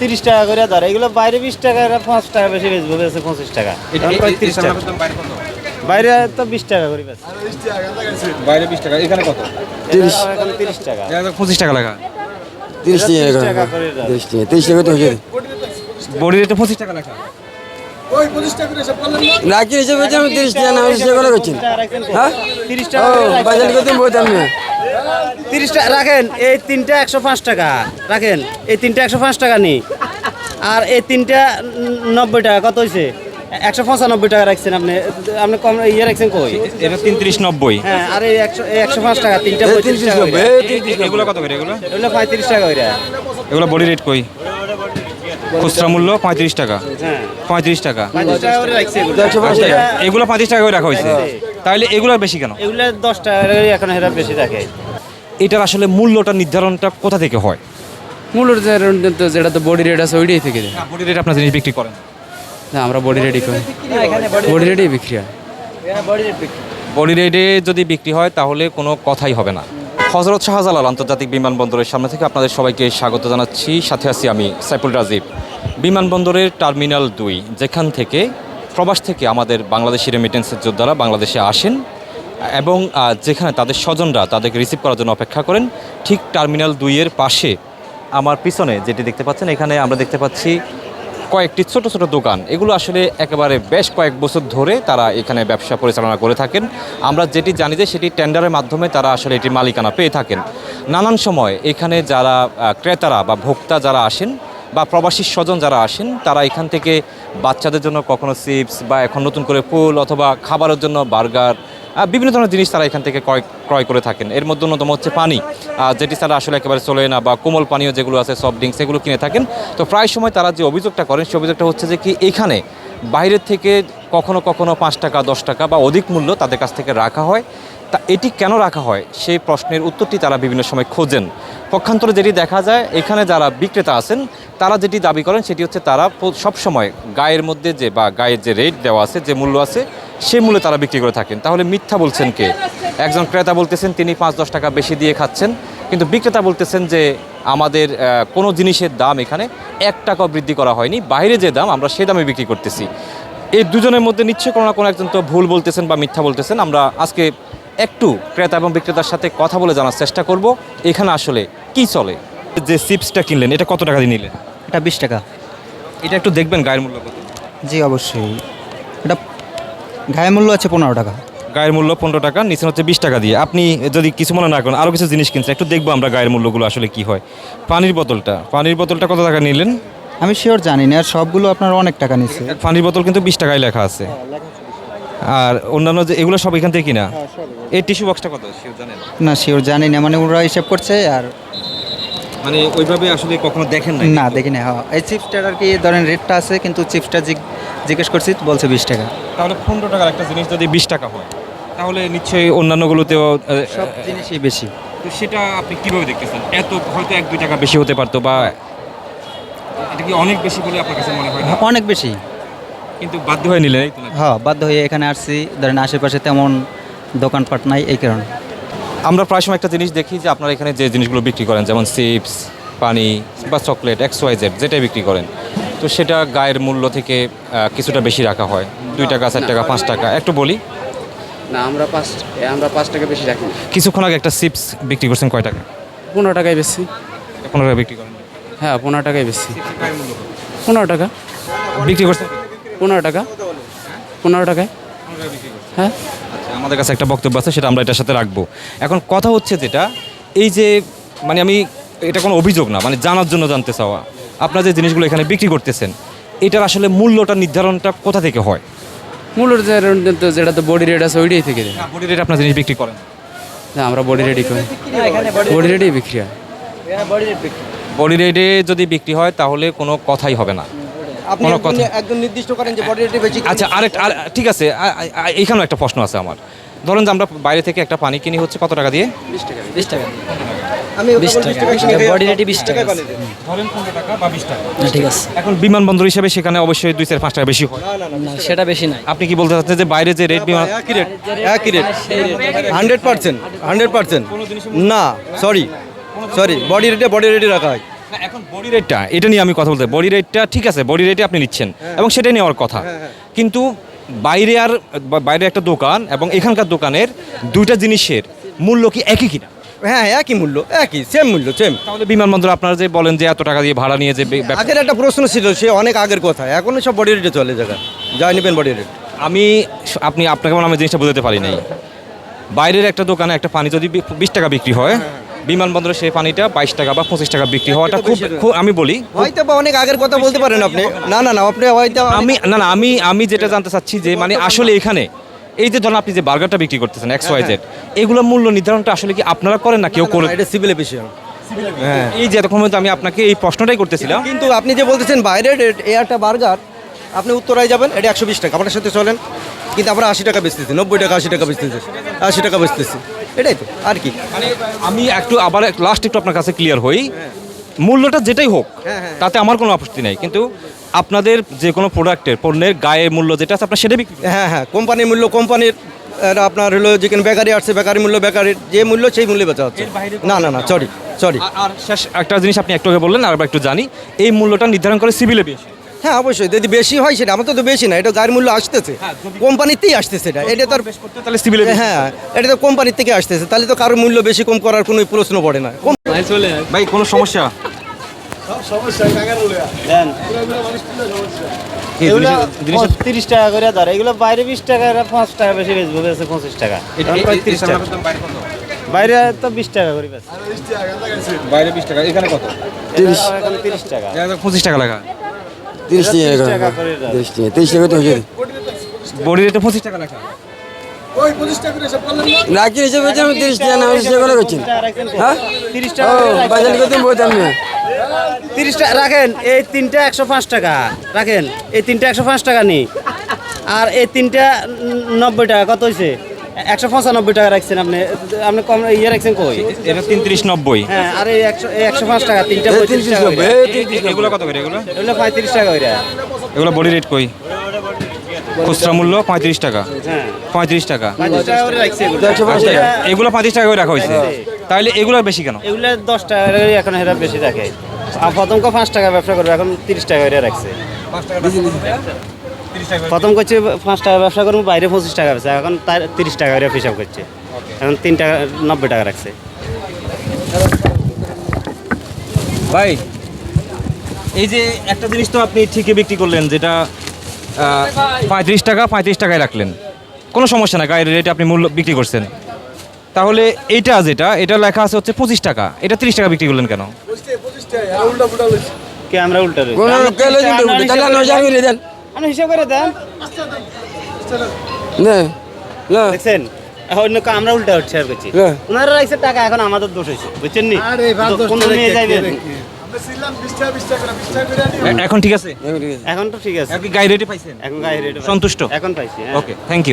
তিরিশ টাকা করে ধরে এগুলো বাইরে বিশ টাকা এরা পাঁচ টাকা বেশি বেচবো বেচে পঁচিশ টাকা। তিরিশ টাকা। বাইরে তো বিশ টাকা করে বেচে। বাইরে বিশ টাকা এখানে কত? তিরিশ। এখন তিরিশ টাকা। পঁচিশ টাকা লেখা। তিরিশ টাকা 30 টাকা করে দাও। তিরিশ টাকা তিরিশ টাকা তো হয়ে যাবে বডি রেটে পঁচিশ টাকা লেখা। রাখি হিসেবে আমি তিরিশ টাকা না তিরিশ টাকা করে করছেন হ্যাঁ? তিরিশ টাকা করে। বাজার করতে তিরিশ টাকা রাখেন এই তিনটা একশো পাঁচ টাকা রাখেন এই তিনটা একশো পাঁচ টাকা নি। আর এই তিনটা নব্বই টাকা কত হয়েছে একশো পঁচানব্বই টাকা রাখছেন আপনি আপনি কম ইয়ে রাখছেন কই? এটা তিন তিরিশ নব্বই। হ্যাঁ আর এই একশো একশো পাঁচ টাকা তিনটা পঁয়ত্রিশ এগুলো কত করে এগুলো? এগুলো পঁয়ত্রিশ টাকা ওইরা এগুলো বডি রেট কই? খুচরা মূল্য পঁয়ত্রিশ টাকা। হ্যাঁ। পঁয়ত্রিশ টাকা। এগুলো। টাকা। পঁয়ত্রিশ টাকা করে রাখা হয়েছে। তাহলে এগুলো বেশি কেন? এগুলো দশ টাকা এখন এরা বেশি থাকে এটার আসলে মূল্যটা নির্ধারণটা কোথা থেকে হয়? মূলত যে- যেটা তো বডি রেট আছে ওইটাই থেকে দেয় বডি রেট আপনার জিনিস বিক্রি করেন। না, আমরা বডি রেডি করি। বডি রেডি বিক্রি হয়। বডি রেটে যদি বিক্রি হয় তাহলে কোনো কথাই হবে না। হজরত শাহজালাল আন্তর্জাতিক বিমানবন্দরের সামনে থেকে আপনাদের সবাইকে স্বাগত জানাচ্ছি। সাথে আছি আমি সাইফুল রাজীব। বিমানবন্দরের টার্মিনাল দুই যেখান থেকে প্রবাস থেকে আমাদের বাংলাদেশি রেমিটেন্সের যোদ্ধারা বাংলাদেশে আসেন এবং যেখানে তাদের স্বজনরা তাদেরকে রিসিভ করার জন্য অপেক্ষা করেন, ঠিক টার্মিনাল দুইয়ের পাশে আমার পিছনে যেটি দেখতে পাচ্ছেন, এখানে আমরা দেখতে পাচ্ছি কয়েকটি ছোট ছোট দোকান। এগুলো আসলে একেবারে বেশ কয়েক বছর ধরে তারা এখানে ব্যবসা পরিচালনা করে থাকেন। আমরা যেটি জানি যে সেটি টেন্ডারের মাধ্যমে তারা আসলে এটি মালিকানা পেয়ে থাকেন। নানান সময় এখানে যারা ক্রেতারা বা ভোক্তা যারা আসেন বা প্রবাসী স্বজন যারা আসেন, তারা এখান থেকে বাচ্চাদের জন্য কখনো চিপস বা এখন নতুন করে ফুল অথবা খাবারের জন্য বার্গার বিভিন্ন ধরনের জিনিস তারা এখান থেকে ক্রয় ক্রয় করে থাকেন। এর মধ্যে অন্যতম হচ্ছে পানি। যেটি তারা আসলে একেবারে চলে না বা কোমল পানীয় যেগুলো আছে, সফট ড্রিঙ্কস, এগুলো কিনে থাকেন। তো প্রায় সময় তারা যে অভিযোগটা করেন সেই অভিযোগটা হচ্ছে যে কি, এখানে বাইরের থেকে কখনো কখনো পাঁচ টাকা, দশ টাকা বা অধিক মূল্য তাদের কাছ থেকে রাখা হয়। তা এটি কেন রাখা হয়? সেই প্রশ্নের উত্তরটি তারা বিভিন্ন সময় খোঁজেন। পক্ষান্তরে যেটি দেখা যায়, এখানে যারা বিক্রেতা আছেন, তারা যেটি দাবি করেন, সেটি হচ্ছে তারা সবসময় গায়ের মধ্যে যে বা গায়ের যে রেট দেওয়া আছে, যে মূল্য আছে, সেই মূল্যে তারা বিক্রি করে থাকেন। তাহলে মিথ্যা বলছেন কে? একজন ক্রেতা বলতেছেন, তিনি পাঁচ দশ টাকা বেশি দিয়ে খাচ্ছেন। কিন্তু বিক্রেতা বলতেছেন যে, আমাদের কোনো জিনিসের দাম এখানে এক টাকা বৃদ্ধি করা হয়নি। বাইরে যে দাম, আমরা সে দামে বিক্রি করতেছি। এই দুজনের মধ্যে নিশ্চয়ই কোনো না কোনো একজন তো ভুল বলতেছেন বা মিথ্যা বলতেছেন। আমরা আজকে একটু ক্রেতা এবং বিক্রেতার সাথে কথা বলে জানার চেষ্টা করব। এখানে আসলে কি চলে? যে চিপসটা কিনলেন এটা কত টাকা দিয়ে নিলেন? এটা বিশ টাকা। এটা একটু দেখবেন গায়ের মূল্য কত? জি অবশ্যই। এটা গায়ের মূল্য আছে পনেরো টাকা। গায়ের মূল্য পনেরো টাকা নিচে হচ্ছে বিশ টাকা দিয়ে। আপনি যদি কিছু মনে না করেন আরও কিছু জিনিস কিনছেন একটু দেখব আমরা গায়ের মূল্যগুলো আসলে কি হয়। পানির বোতলটা পানির বোতলটা কত টাকা নিলেন? আমি শিওর জানি না আর সবগুলো আপনার অনেক টাকা নিচ্ছে পানির বোতল কিন্তু বিশ টাকায় লেখা আছে। আর অন্যান্য যে এগুলো সব এখান থেকে কিনা? এই টিস্যু বক্সটা কত? শিওর জানেন? না শিওর জানি না মানে ওরা হিসাব করছে আর মানে ওইভাবে আসলে কখনো দেখেন নাই? না দেখি না হ্যাঁ এই চিপসটার আর কি ধরেন রেটটা আছে কিন্তু চিপসটা জিজ্ঞেস করছি বলছে বিশ টাকা। তাহলে পনেরো টাকার একটা জিনিস যদি বিশ টাকা হয় তাহলে নিশ্চয়ই অন্যান্যগুলোতেও সব জিনিসই বেশি। তো সেটা আপনি কীভাবে দেখতেছেন? এত হয়তো এক দুই টাকা বেশি হতে পারতো বা এটা কি অনেক বেশি বলে আপনার কাছে মনে হয় হ্যাঁ, অনেক বেশি। কিন্তু বাধ্য হয়ে নিলেন এই তো নাকি? হ্যাঁ বাধ্য হয়ে এখানে আসছি। ধরেন আশেপাশে তেমন দোকানপাট নাই এই কারণে। আমরা প্রায় সময় একটা জিনিস দেখি যে আপনারা এখানে যে জিনিসগুলো বিক্রি করেন যেমন চিপস পানি বা চকলেট এক্স ওয়াই জেড যেটাই বিক্রি করেন তো সেটা গায়ের মূল্য থেকে কিছুটা বেশি রাখা হয়। দুই টাকা চার টাকা পাঁচ টাকা একটু বলি? না আমরা পাঁচ আমরা পাঁচ টাকা বেশি রাখি কিছুক্ষণ আগে একটা চিপস বিক্রি করছেন কয় টাকা? পনেরো টাকায় বেশি। পনেরো টাকা বিক্রি করেন। হ্যাঁ পনেরো টাকায় বেশি। পনেরো টাকা। বিক্রি করছেন? পনেরো টাকা। পনেরো টাকায়? হ্যাঁ? আচ্ছা, আমাদের কাছে একটা বক্তব্য আছে সেটা আমরা এটার সাথে রাখব। এখন কথা হচ্ছে যেটা এই যে মানে আমি এটা কোনো অভিযোগ না মানে জানার জন্য জানতে চাওয়া। আপনারা যে জিনিসগুলো এখানে বিক্রি করতেছেন এটার আসলে মূল্যটা নির্ধারণটা কোথা থেকে হয়? মূলত যে- যেটা তো বডি রেট আছে ওইটাই থেকে বডি রেট আপনার জিনিস বিক্রি করেন। না, আমরা বডি রেডি করি। বডি রেডি বিক্রি হয়। বডি রেটে যদি বিক্রি হয় তাহলে কোনো কথাই হবে না। আপনি কোনো কথা। একদম নির্দিষ্ট করেন যে বডি রেটে বেশি আচ্ছা আরেকটা ঠিক আছে এইখানেও একটা প্রশ্ন আছে আমার। ধরেন যে আমরা বাইরে থেকে একটা পানি কিনি হচ্ছে কত টাকা দিয়ে? বিশ টাকা আমি বিশ টাকা বডি রেটে বিশ টাকা ধরেন পনেরো টাকা বা বিশ টাকা। ঠিক আছে। এখন বিমানবন্দর হিসেবে সেখানে অবশ্যই দুই চার পাঁচ টাকা বেশি হয়। না সেটা বেশি নাই। আপনি কি বলতে চাচ্ছেন যে বাইরে যে রেট বিমান একই রেট একই rate hundred percent hundred percent না সরি সরি বডি রেটে বডি রেটে রাখা হয়। হ্যাঁ, এখন বডি রেটটা এটা নিয়ে আমি কথা বলতে বডি রেটটা ঠিক আছে বডি রেটে আপনি নিচ্ছেন। এবং সেটাই নেওয়ার কথা। কিন্তু বাইরে আর বাইরে একটা দোকান এবং এখানকার দোকানের দুইটা জিনিসের মূল্য কি একই কিনা? হ্যাঁ একই মূল্য একই সেম মূল্য সেম তাহলে বিমানবন্দর আপনারা যে বলেন যে এত টাকা দিয়ে ভাড়া নিয়ে যে আগের একটা প্রশ্ন ছিল সে অনেক আগের কথা। এখন সব বডি রেটে চলে জায়গা যাই নেবেন বডি রেট আমি আপনি আপনাকে আমি জিনিসটা বুঝতে পারি নাই। বাইরের একটা দোকানে একটা পানি যদি বিশ টাকা বিক্রি হয়। বিমানবন্দরে সেই পানিটা বাইশ টাকা বা পঁচিশ টাকা বিক্রি হওয়াটা খুব খুব আমি বলি হয়তো বা অনেক আগের কথা বলতে পারেন আপনি। না না না আপনি হয়তো আমি না না আমি আমি যেটা জানতে চাচ্ছি যে মানে আসলে এখানে এই যে ধরুন আপনি যে বার্গারটা বিক্রি করতেছেন এক্স ওয়াই জেড এগুলো মূল্য নির্ধারণটা আসলে কি আপনারা করেন না কেউ করে এটা সিভিলের বিষয় হ্যাঁ। এই যে এতক্ষণ পর্যন্ত আমি আপনাকে এই প্রশ্নটাই করতেছিলাম। কিন্তু আপনি যে বলতেছেন বাইরের একটা বার্গার আপনি উত্তরায় যাবেন এটা একশো বিশ টাকা। আপনার সাথে চলেন কিন্তু আমরা আশি টাকা বেচতেছি নব্বই টাকা আশি টাকা বেচতেছি আশি টাকা বেচতেছি। এটাই তো আর কি? মানে আমি একটু আবার লাস্ট একটু আপনার কাছে ক্লিয়ার হই। মূল্যটা যেটাই হোক তাতে আমার কোনো আপত্তি নাই। কিন্তু আপনাদের যে কোনো প্রোডাক্টের পণ্যের গায়ের মূল্য যেটা আছে আপনার সেটা বিক্রি হ্যাঁ হ্যাঁ কোম্পানির মূল্য কোম্পানির আপনার হলো যেখানে বেকারি আসছে বেকারি মূল্য বেকারির যে মূল্য সেই মূল্যে বেচা হচ্ছে। না না না সরি সরি আর- আর শেষ একটা জিনিস আপনি একটু আগে বললেন আর একটু জানি। এই মূল্যটা নির্ধারণ করে সিভিলে বেশি হ্যাঁ অবশ্যই। যদি বেশি হয় সেটা আমার তো বেশি না এটা গাড়ির মূল্য আসতেছে। কোম্পানিতেই আসতেছে এটা। এটা তো তাহলে সিভিলে হ্যাঁ এটা তো কোম্পানির থেকে আসতেছে। তাহলে তো কারোর মূল্য বেশি কম করার কোনো প্রশ্ন পড়ে না। ভাই কোনো সমস্যা? তিরিশ টাকা করে ধরে। এগুলো বাইরে বিশ টাকা পাঁচ টাকা বেশি বেচবো বেচে পঁচিশ টাকা। তিরিশ টাকা। বাইরে তো বিশ টাকা করে বেচে। বাইরে বিশ টাকা এখানে কত? তিরিশ এখন তিরিশ টাকা। পঁচিশ টাকা লাগা তিরিশ টাকা। তিরিশ টাকা তিরিশ টাকা তো হয়েছে বডি রেটে পঁচিশ টাকা রাখি হিসেবে আমি তিরিশ টাকা না করছি? হ্যাঁ? তিরিশ ও টাকা করে রাখছেন। বাজার করতে বলতাম না তিরিশ রাখেন এই তিনটা একশো পাঁচ টাকা রাখেন এই তিনটা একশো পাঁচ টাকা নি আর এই তিনটা নব্বই টাকা কত হয়েছে একশো পঁচানব্বই টাকা রাখছেন আপনি। আপনি কম ইয়ে রাখছেন কই? এটা তিন তিরিশ নব্বই। হ্যাঁ আর এই একশো এই একশো পাঁচ টাকা তিনটা পঁয়ত্রিশ টাকা এগুলো কত করে এগুলো? এগুলো পঁয়ত্রিশ টাকা করে এগুলো বডি রেট কই? খুচরা মূল্য পঁয়ত্রিশ টাকা। হ্যাঁ। পঁয়ত্রিশ টাকা। এগুলো। পঁয়ত্রিশ টাকা করে রাখা হয়েছে। তাহলে এগুলো বেশি কেন? এগুলো দশ টাকা করে এখন এরা বেশি রাখে। আর প্রথম কো পাঁচ টাকা ব্যবসা করবে এখন তিরিশ টাকা করে রাখছে। প্রথম করছে পাঁচ টাকা ব্যবসা করব বাইরে পঁচিশ টাকা বেচে। এখন তার তিরিশ টাকা করে হিসাব করছে। এখন তিন টাকা নব্বই টাকা রাখছে। ভাই এই যে একটা জিনিস তো আপনি ঠিকই বিক্রি করলেন যেটা পঁয়ত্রিশ টাকা পঁয়ত্রিশ টাকায় রাখলেন। কোনো সমস্যা না গায়ের রেটে আপনি মূল্য বিক্রি করছেন। তাহলে এইটা যেটা এটা লেখা আছে হচ্ছে পঁচিশ টাকা। এটা তিরিশ টাকা বিক্রি করলেন কেন? কে আমরা উল্টা তাহলে হিসাব করে- দেন। না না। দেখছেন? অন্য কা- আমরা উল্টা হচ্ছে আর করছি। হ্যাঁ। ওনারা রাখছে টাকা এখন আমাদের দোষ হয়েছে বুঝছেন নি? কোন নিয়ে যাইবেন এখন ঠিক আছে? এখন তো ঠিক আছে। আপনি গাই রেটে পাইছেন? এখন গাই রেটে সন্তুষ্ট? এখন পাইছি। Okay thank you